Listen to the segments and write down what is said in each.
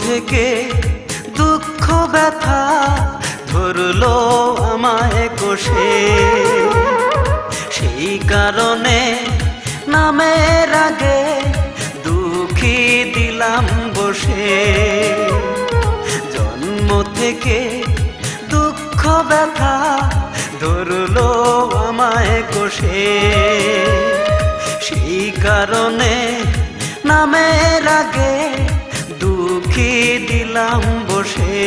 থেকে দুঃখ, ব্যথা ধরলো আমায় কোষে। সেই কারণে নামের আগে দুঃখী দিলাম বসে। জন্ম থেকে দুঃখ, ব্যথা ধরলো আমায় কোষে। সেই কারণে নামের আগে দুঃখী দিলাম বসে।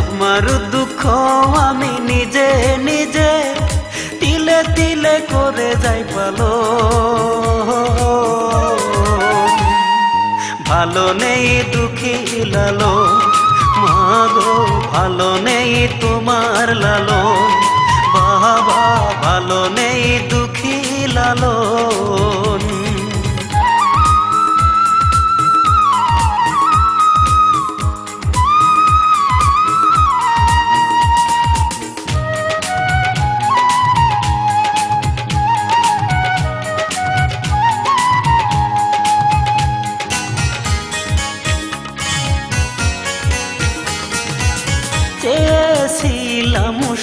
আমার দুঃখ আমি নিজে নিজে তিলে তিলে করে যাই পালো। ভালো নেই দুঃখী লালো মাগো, ভালো নেই তোমার লালো বাবা, ভালো নেই দুঃখী লালন।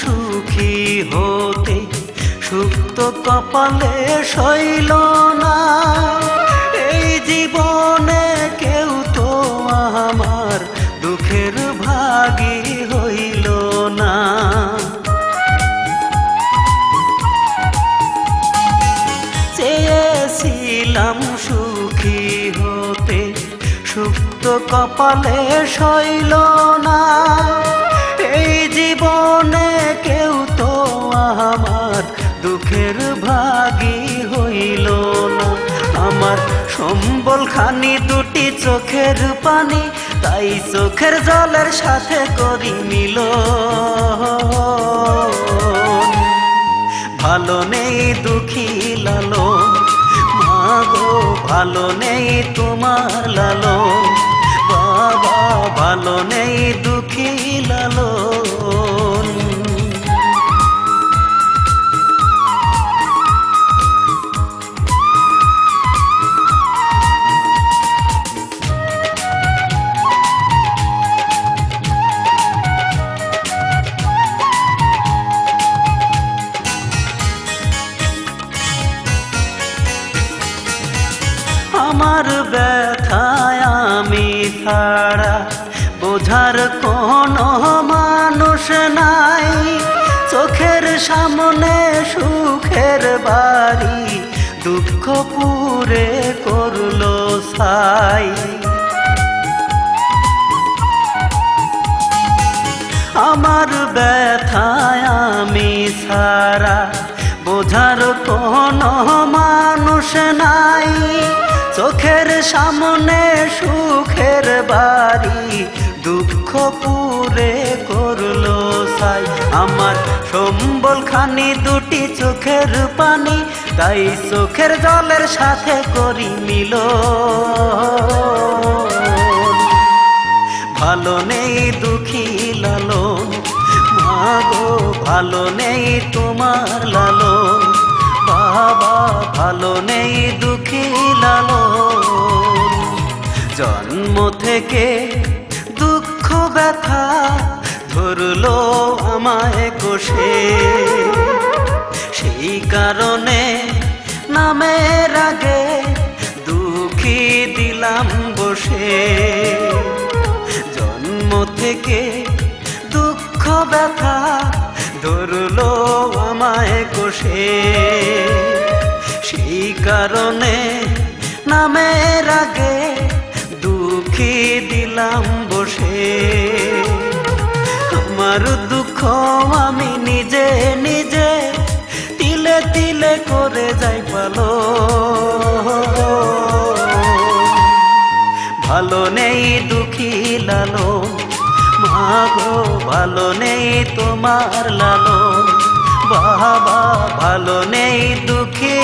সুখী হতে সুপ্ত কপালে শৈল না। এই জীবনে কেউ তো আমার দুঃখের ভাগী হইল না। চেয়েছিলাম সুখী হতে সুপ্ত কপালে শৈল না। এই জীবনে কেউ তো আমার দুঃখের ভাগী হইল না। আমার সম্বল খানি দুটি চোখের পানি, তাই চোখের জলের সাথে করি মিল ভালো নেই দুঃখী লালো মাগো, ভালো নেই তোমার লালো বাবা, ভালো নেই আমার ব্যথায় আমি ছাড়া। বোঝার কোনো মানুষ নাই। চোখের সামনে সুখের বাড়ি, দুঃখ পুরে করল সাই আমার ব্যথায় আমি সারা বোঝার কোনো মানুষ নাই। চোখের সামনে সুখের বাড়ি, দুঃখ পুরে করল সাই। আমার সম্বল খানি দুটি চোখের পানি, তাই চোখের জলের সাথে করি মিল ভালো নেই দুঃখী লালো মাগো ভালো নেই তোমার লালো থেকে দুঃখ, ব্যথা ধরলো আমায় কোষে। সেই কারণে নামের আগে দুঃখী দিলাম বসে। জন্ম থেকে দুঃখ, ব্যথা ধরলো আমায় কোষে। সেই কারণে নামের আগে দুঃখী দিলাম বসে। আমার দুঃখ আমি নিজে নিজে তিলে তিলে করে যাই পালো। ভালো নেই দুঃখী লালো মাগো ভালো নেই তোমার লালো বাবা, ভালো নেই দুঃখী